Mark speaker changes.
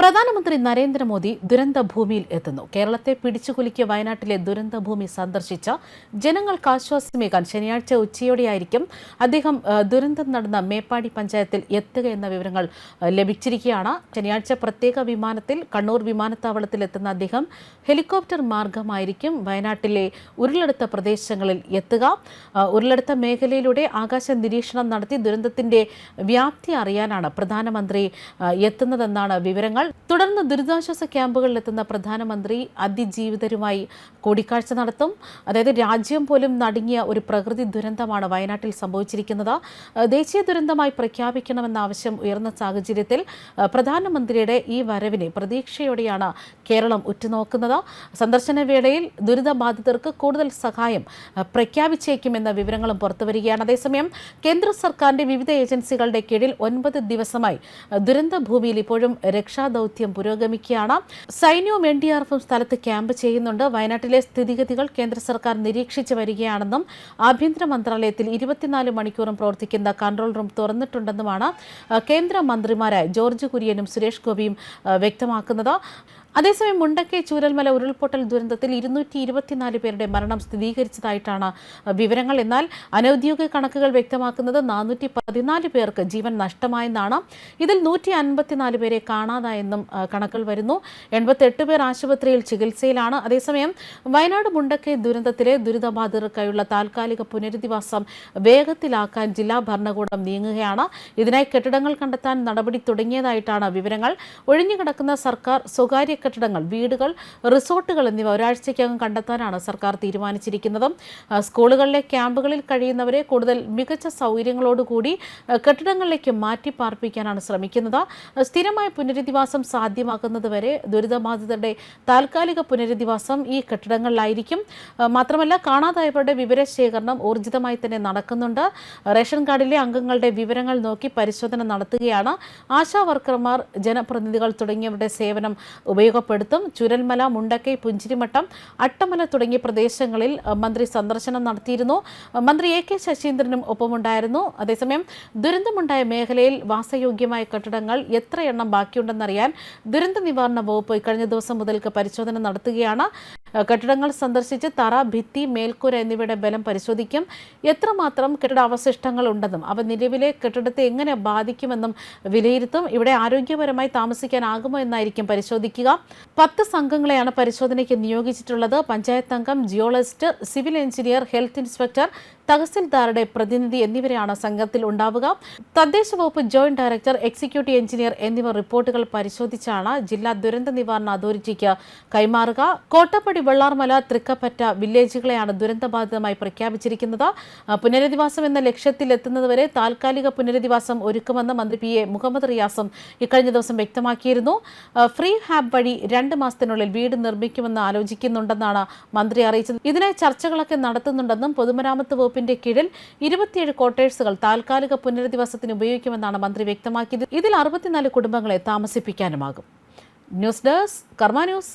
Speaker 1: പ്രധാനമന്ത്രി നരേന്ദ്രമോദി ദുരന്ത ഭൂമിയിൽ എത്തുന്നു. കേരളത്തെ പിടിച്ചുകുലുക്കിയ വയനാട്ടിലെ ദുരന്തഭൂമി സന്ദർശിച്ച ജനങ്ങൾക്ക് ആശ്വാസമേകാൻ ശനിയാഴ്ച ഉച്ചയോടെയായിരിക്കും അദ്ദേഹം ദുരന്തം നടന്ന മേപ്പാടി പഞ്ചായത്തിൽ എത്തുക എന്ന വിവരങ്ങൾ ലഭിച്ചിരിക്കുകയാണ്. ശനിയാഴ്ച പ്രത്യേക വിമാനത്തിൽ കണ്ണൂർ വിമാനത്താവളത്തിൽ എത്തുന്ന അദ്ദേഹം ഹെലികോപ്റ്റർ മാർഗമായിരിക്കും വയനാട്ടിലെ ഉരുളെടുത്ത പ്രദേശങ്ങളിൽ എത്തുക. ഉരുളെടുത്ത മേഖലയിലൂടെ ആകാശ നിരീക്ഷണം നടത്തി ദുരന്തത്തിന്റെ വ്യാപ്തി അറിയാനാണ് പ്രധാനമന്ത്രി എത്തുന്നതെന്നാണ് വിവരങ്ങൾ. തുടർന്ന് ദുരിതാശ്വാസ ക്യാമ്പുകളിലെത്തുന്ന പ്രധാനമന്ത്രി അതിജീവിതരുമായി കൂടിക്കാഴ്ച നടത്തും. അതായത് രാജ്യം പോലും നടുങ്ങിയ ഒരു പ്രകൃതി ദുരന്തമാണ് വയനാട്ടിൽ സംഭവിച്ചിരിക്കുന്നത്. ദേശീയ ദുരന്തമായി പ്രഖ്യാപിക്കണമെന്ന ആവശ്യം ഉയർന്ന സാഹചര്യത്തിൽ പ്രധാനമന്ത്രിയുടെ ഈ വരവിനെ പ്രതീക്ഷയോടെയാണ് കേരളം ഉറ്റുനോക്കുന്നത്. സന്ദർശന വേളയിൽ ദുരിതബാധിതർക്ക് കൂടുതൽ സഹായം പ്രഖ്യാപിച്ചേക്കുമെന്ന വിവരങ്ങളും പുറത്തുവരികയാണ്. അതേസമയം കേന്ദ്ര സർക്കാരിന്റെ വിവിധ ഏജൻസികളുടെ കീഴിൽ ഒൻപത് ദിവസമായി ദുരന്ത ഭൂമിയിൽ ഇപ്പോഴും രക്ഷാദൗത്യം പുരോഗമിക്കുകയാണ്. സൈന്യവും എൻ ഡി ആർ എഫും സ്ഥലത്ത് ക്യാമ്പ് ചെയ്യുന്നുണ്ട്. വയനാട്ടിലെ സ്ഥിതിഗതികൾ കേന്ദ്ര സർക്കാർ നിരീക്ഷിച്ചു വരികയാണെന്നും ആഭ്യന്തര മന്ത്രാലയത്തിൽ ഇരുപത്തിനാല് മണിക്കൂറും പ്രവർത്തിക്കുന്ന കൺട്രോൾ റൂം തുറന്നിട്ടുണ്ടെന്നുമാണ് കേന്ദ്ര മന്ത്രിമാരായ ജോർജ് കുര്യനും സുരേഷ് ഗോപിയും വ്യക്തമാക്കുന്നത്. അതേസമയം മുണ്ടക്കേ ചൂരൽമല ഉരുൾപൊട്ടൽ ദുരന്തത്തിൽ ഇരുന്നൂറ്റി ഇരുപത്തിനാല് പേരുടെ മരണം സ്ഥിരീകരിച്ചതായിട്ടാണ് വിവരങ്ങൾ. എന്നാൽ അനൌദ്യോഗിക കണക്കുകൾ വ്യക്തമാക്കുന്നത് നാനൂറ്റി പതിനാല് പേർക്ക് ജീവൻ നഷ്ടമായെന്നാണ്. ഇതിൽ നൂറ്റി അൻപത്തിനാല് പേരെ കാണാതായെന്നും കണക്കുകൾ വരുന്നു. എൺപത്തെട്ട് പേർ ആശുപത്രിയിൽ ചികിത്സയിലാണ്. അതേസമയം വയനാട് മുണ്ടക്കേ ദുരന്തത്തിലെ ദുരിതബാധിതർക്കായുള്ള താൽക്കാലിക പുനരധിവാസം വേഗത്തിലാക്കാൻ ജില്ലാ ഭരണകൂടം നീങ്ങുകയാണ്. ഇതിനായി കെട്ടിടങ്ങൾ കണ്ടെത്താൻ നടപടി തുടങ്ങിയതായിട്ടാണ് വിവരങ്ങൾ. ഒഴിഞ്ഞുകിടക്കുന്ന സർക്കാർ സ്വകാര്യ കെട്ടിടങ്ങൾ വീടുകൾ റിസോർട്ടുകൾ എന്നിവ ഒരാഴ്ചയ്ക്കകം കണ്ടെത്താനാണ് സർക്കാർ തീരുമാനിച്ചിരിക്കുന്നത്. സ്കൂളുകളിലെ ക്യാമ്പുകളിൽ കഴിയുന്നവരെ കൂടുതൽ മികച്ച സൗകര്യങ്ങളോടുകൂടി കെട്ടിടങ്ങളിലേക്ക് മാറ്റി പാർപ്പിക്കാനാണ് ശ്രമിക്കുന്നത് സ്ഥിരമായ പുനരധിവാസം സാധ്യമാക്കുന്നതുവരെ ദുരിതബാധിതരുടെ താൽക്കാലിക പുനരധിവാസം ഈ കെട്ടിടങ്ങളിലായിരിക്കും. മാത്രമല്ല കാണാതായവരുടെ വിവരശേഖരണം ഊർജിതമായി തന്നെ നടക്കുന്നുണ്ട്. റേഷൻ കാർഡിലെ അംഗങ്ങളുടെ വിവരങ്ങൾ നോക്കി പരിശോധന നടത്തുകയാണ്. ആശാ വർക്കർമാർ ജനപ്രതിനിധികൾ തുടങ്ങിയവരുടെ സേവനം ഉപയോഗപ്പെടുത്തും. ചുരൽമല മുണ്ടക്കൈ പുഞ്ചിരിമട്ടം അട്ടമല തുടങ്ങിയ പ്രദേശങ്ങളിൽ മന്ത്രി സന്ദർശനം നടത്തിയിരുന്നു. മന്ത്രി എ കെ ശശീന്ദ്രനും ഒപ്പമുണ്ടായിരുന്നു. അതേസമയം ദുരന്തമുണ്ടായ മേഖലയിൽ വാസയോഗ്യമായ കെട്ടിടങ്ങൾ എത്ര എണ്ണം ബാക്കിയുണ്ടെന്നറിയാൻ ദുരന്ത നിവാരണ വകുപ്പ് കഴിഞ്ഞ ദിവസം മുതൽക്ക് പരിശോധന നടത്തുകയാണ്. കെട്ടിടങ്ങൾ സന്ദർശിച്ച് തറ ഭിത്തി മേൽക്കൂര എന്നിവയുടെ ബലം പരിശോധിക്കും. എത്രമാത്രം കെട്ടിട അവശിഷ്ടങ്ങൾ ഉണ്ടെന്നും അവ നിലവിലെ കെട്ടിടത്തെ എങ്ങനെ ബാധിക്കുമെന്നും വിലയിരുത്തും. ഇവിടെ ആരോഗ്യപരമായി താമസിക്കാനാകുമോ എന്നായിരിക്കും പരിശോധിക്കുക. പത്ത് സംഘങ്ങളെയാണ് പരിശോധനയ്ക്ക് നിയോഗിച്ചിട്ടുള്ളത്. പഞ്ചായത്ത് അംഗം geologist civil engineer health inspector തഹസിൽദാരുടെ പ്രതിനിധി എന്നിവരെയാണ് സംഘത്തിൽ ഉണ്ടാവുക. തദ്ദേശ വകുപ്പ് ജോയിന്റ് ഡയറക്ടർ എക്സിക്യൂട്ടീവ് എഞ്ചിനീയർ എന്നിവർ റിപ്പോർട്ടുകൾ പരിശോധിച്ചാണ് ജില്ലാ ദുരന്ത നിവാരണ അതോറിറ്റിക്ക് കൈമാറുക. കോട്ടപ്പടി വെള്ളാർമല തൃക്കപ്പറ്റ വില്ലേജുകളെയാണ് ദുരന്തബാധിതമായി പ്രഖ്യാപിച്ചിരിക്കുന്നത്. പുനരധിവാസം എന്ന ലക്ഷ്യത്തിൽ എത്തുന്നതുവരെ താൽക്കാലിക പുനരധിവാസം ഒരുക്കുമെന്ന് മന്ത്രി പി എ മുഹമ്മദ് റിയാസും ഇക്കഴിഞ്ഞ ദിവസം വ്യക്തമാക്കിയിരുന്നു. ഫ്രീ ഹാബ് വഴി രണ്ട് മാസത്തിനുള്ളിൽ വീട് നിർമ്മിക്കുമെന്ന് ആലോചിക്കുന്നുണ്ടെന്നാണ് മന്ത്രി അറിയിച്ചത്. ഇതിനായി ചർച്ചകളൊക്കെ നടത്തുന്നുണ്ടെന്നും പൊതുമരാമത്ത് വകുപ്പിന്റെ കീഴിൽ ഇരുപത്തിയേഴ് ക്വാർട്ടേഴ്സുകൾ താൽക്കാലിക പുനരധിവാസത്തിന് ഉപയോഗിക്കുമെന്നാണ് മന്ത്രി വ്യക്തമാക്കിയത്. ഇതിൽ അറുപത്തിനാല് കുടുംബങ്ങളെ താമസിപ്പിക്കാനുമാകും. News desk Karma news.